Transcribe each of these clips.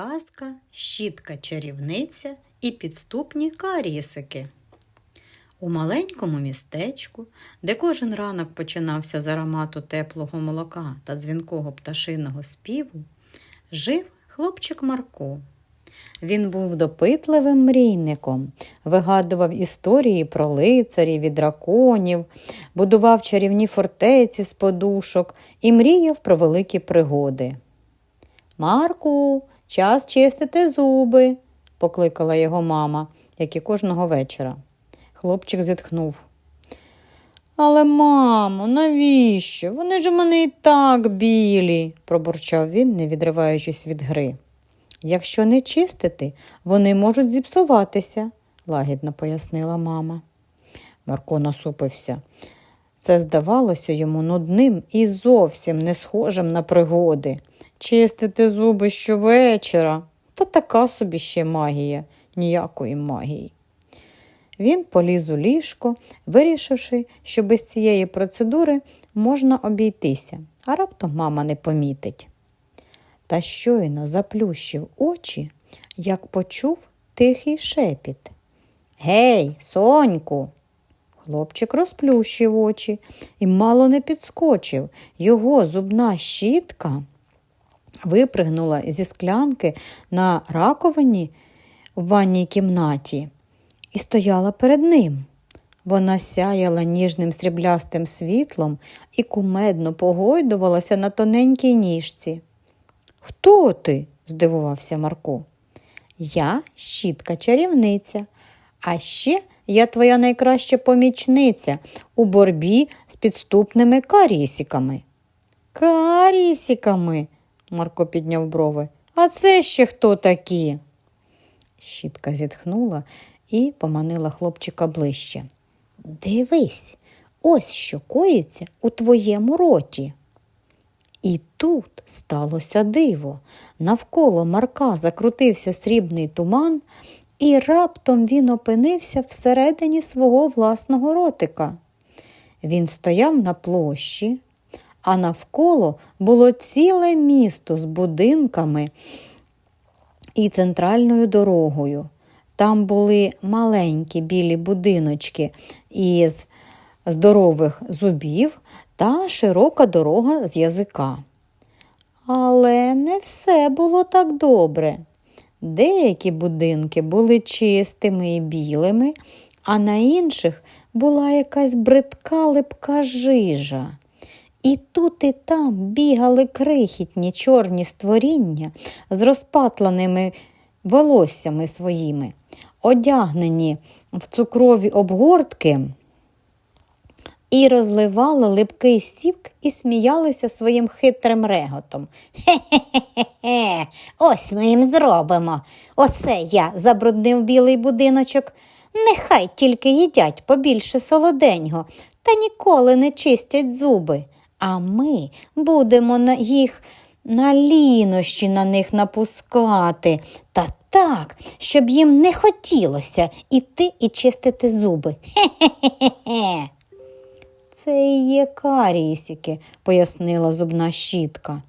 Казка, щітка чарівниця і підступні карісики. У маленькому містечку, де кожен ранок починався з аромату теплого молока та дзвінкого пташиного співу, жив хлопчик Марко. Він був допитливим мрійником, вигадував історії про лицарів і драконів, будував чарівні фортеці з подушок і мріяв про великі пригоди. Марку, час чистити зуби, покликала його мама, як і кожного вечора. Хлопчик зітхнув. Але, мамо, навіщо? Вони ж у мене і так білі, пробурчав він, не відриваючись від гри. Якщо не чистити, вони можуть зіпсуватися, лагідно пояснила мама. Марко насупився. Це здавалося йому нудним і зовсім не схожим на пригоди. Чистити зуби щовечора та така собі ще магія, ніякої магії. Він поліз у ліжко, вирішивши, що без цієї процедури можна обійтися, а раптом мама не помітить. Та щойно заплющив очі, як почув тихий шепіт. Гей, соньку! Хлопчик розплющив очі і мало не підскочив. Його зубна щітка випригнула зі склянки на раковині в ванній кімнаті і стояла перед ним. Вона сяяла ніжним сріблястим світлом і кумедно погойдувалася на тоненькій ніжці. Хто ти? здивувався Марко. Я щітка чарівниця, а ще я твоя найкраща помічниця у борбі з підступними карісіками. Карісіками, Марко підняв брови. А це ще хто такі? Щітка зітхнула і поманила хлопчика ближче. Дивись, ось що коїться у твоєму роті. І тут сталося диво. Навколо Марка закрутився срібний туман, і раптом він опинився всередині свого власного ротика. Він стояв на площі, а навколо було ціле місто з будинками і центральною дорогою. Там були маленькі білі будиночки із здорових зубів та широка дорога з язика. Але не все було так добре. Деякі будинки були чистими і білими, а на інших була якась бридка липка жижа. І тут і там бігали крихітні чорні створіння з розпатленими волоссями своїми, одягнені в цукрові обгортки і розливали липкий сік і сміялися своїм хитрим реготом. Хе-хе-хе, ось ми їм зробимо. Оце я забруднив білий будиночок. Нехай тільки їдять побільше солоденьго та ніколи не чистять зуби. А ми будемо на їх на лінощі на них напускати. Та так, щоб їм не хотілося іти і чистити зуби. Хе-хе-хе. Це і є карісіки, пояснила зубна щітка.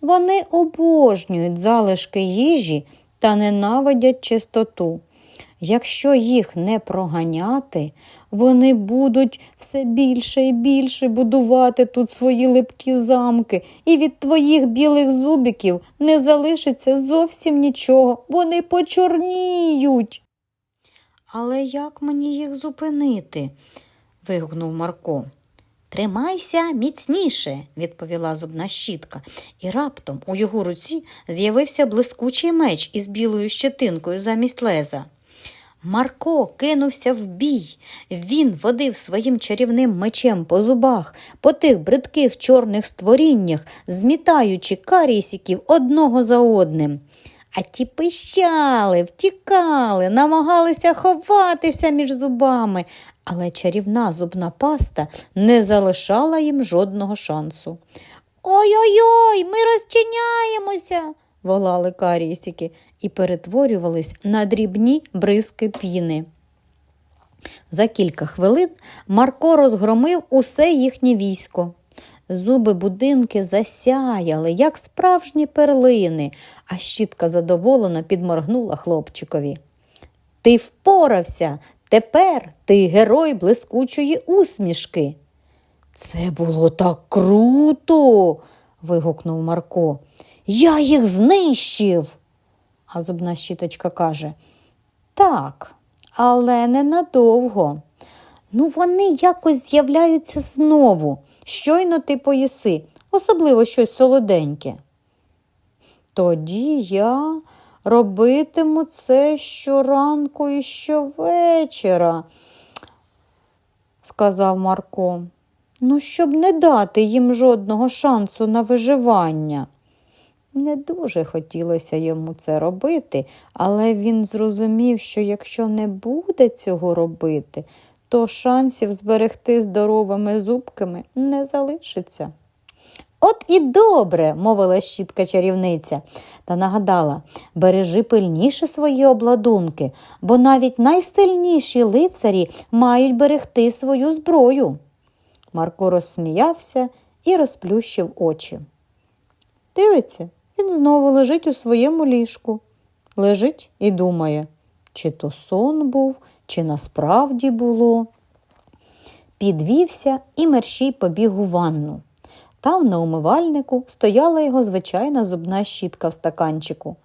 Вони обожнюють залишки їжі та ненавидять чистоту. Якщо їх не проганяти, вони будуть все більше і більше будувати тут свої липкі замки, і від твоїх білих зубиків не залишиться зовсім нічого. Вони почорніють. Але як мені їх зупинити? вигукнув Марко. Тримайся міцніше, відповіла зубна щітка, і раптом у його руці з'явився блискучий меч із білою щетинкою замість леза. Марко кинувся в бій. Він водив своїм чарівним мечем по зубах, по тих бридких чорних створіннях, змітаючи карісіків одного за одним. А ті пищали, втікали, намагалися ховатися між зубами, але чарівна зубна паста не залишала їм жодного шансу. Ой-ой-ой, ми розчиняємося, волали карісіки і перетворювались на дрібні бризки піни. За кілька хвилин Марко розгромив усе їхнє військо. Зуби будинки засяяли, як справжні перлини, а щітка задоволено підморгнула хлопчикові. Ти впорався, тепер ти герой блискучої усмішки. Це було так круто. Вигукнув Марко. Я їх знищив. А зубна щіточка каже Так, але ненадовго. Ну, вони якось з'являються знову. Щойно ти поїси, особливо щось солоденьке. Тоді я робитиму це щоранку і щовечора, сказав Марко. Ну, щоб не дати їм жодного шансу на виживання. Не дуже хотілося йому це робити, але він зрозумів, що якщо не буде цього робити, то шансів зберегти здоровими зубками не залишиться. От і добре, мовила щітка чарівниця, та нагадала бережи пильніше свої обладунки, бо навіть найсильніші лицарі мають берегти свою зброю. Марко розсміявся і розплющив очі. Дивиться, він знову лежить у своєму ліжку. Лежить і думає, чи то сон був, чи насправді було. Підвівся і мерщій побіг у ванну. Там на умивальнику стояла його звичайна зубна щітка в стаканчику.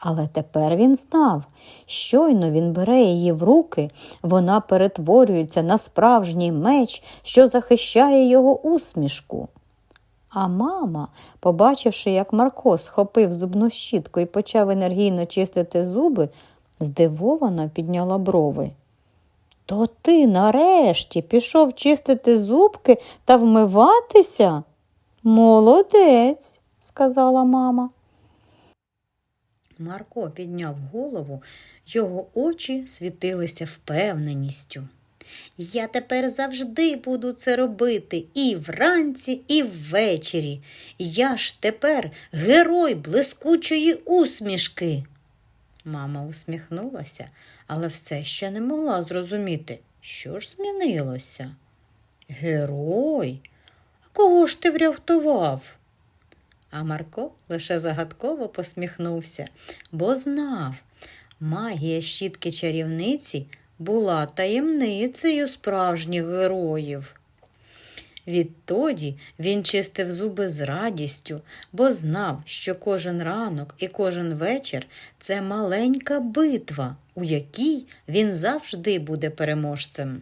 Але тепер він знав, щойно він бере її в руки, вона перетворюється на справжній меч, що захищає його усмішку. А мама, побачивши, як Марко схопив зубну щітку і почав енергійно чистити зуби, здивовано підняла брови. То ти нарешті пішов чистити зубки та вмиватися? Молодець, сказала мама. Марко підняв голову, його очі світилися впевненістю. Я тепер завжди буду це робити і вранці, і ввечері. Я ж тепер герой блискучої усмішки. Мама усміхнулася, але все ще не могла зрозуміти, що ж змінилося. Герой? А кого ж ти врятував? А Марко лише загадково посміхнувся, бо знав, магія щітки чарівниці була таємницею справжніх героїв. Відтоді він чистив зуби з радістю, бо знав, що кожен ранок і кожен вечір це маленька битва, у якій він завжди буде переможцем.